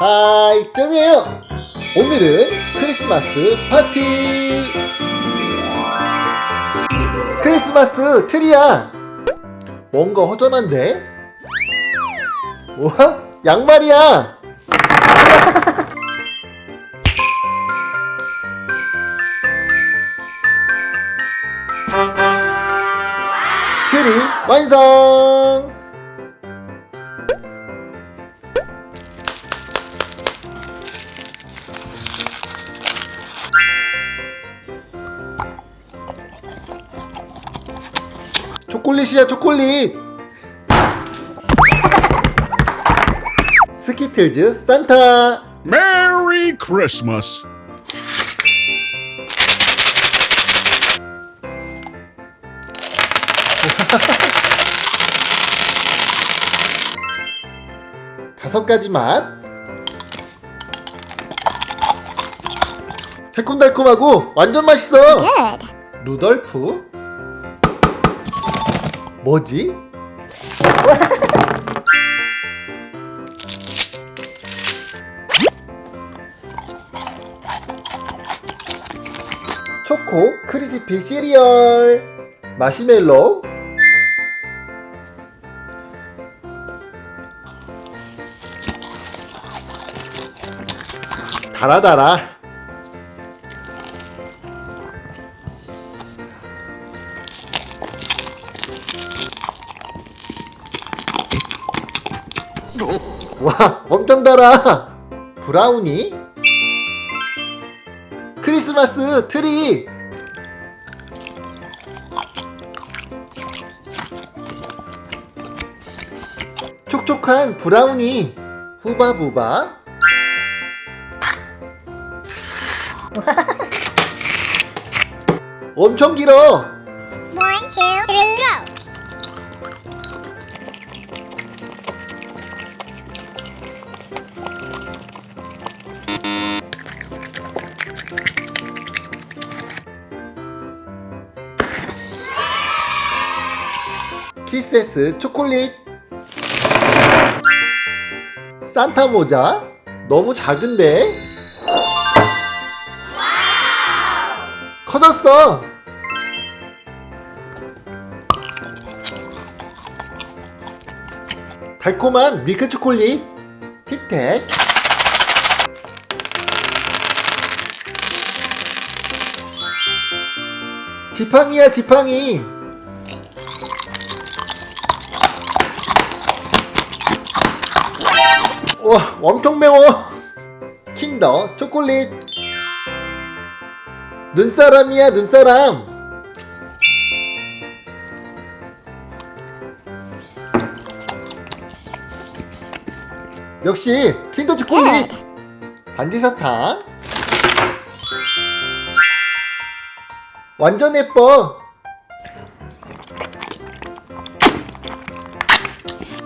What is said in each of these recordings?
하이 점이에요. 오늘은 크리스마스 파티. 크리스마스 트리야. 뭔가 허전한데? 우와 양말이야. 트리 완성 초콜릿이야 초콜릿. 스키틀즈 산타. Merry Christmas. 다섯 가지 맛. 새콤달콤하고 완전 맛있어. Good. 루돌프 뭐지? 초코 크리스피 시리얼. 마시멜로. 달아달아 와 엄청 달아 브라우니? 크리스마스 트리. 촉촉한 브라우니. 후바부바. 엄청 길어 키세스 초콜릿. 산타 모자. 너무 작은데? 커졌어. 달콤한 밀크 초콜릿. 틱택 지팡이야 지팡이 와 엄청 매워. 킨더 초콜릿. 눈사람이야 눈사람. 역시 킨더 초콜릿. 반지 사탕. 완전 예뻐.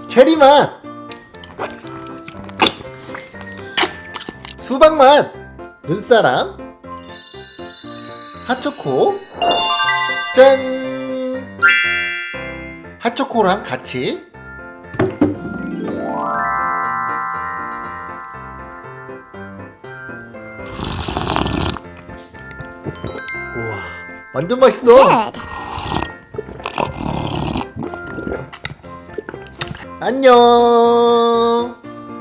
체리 맛 수박맛 눈사람 핫초코 짠! 핫초코랑 같이. 우와 완전 맛있어. Good. 안녕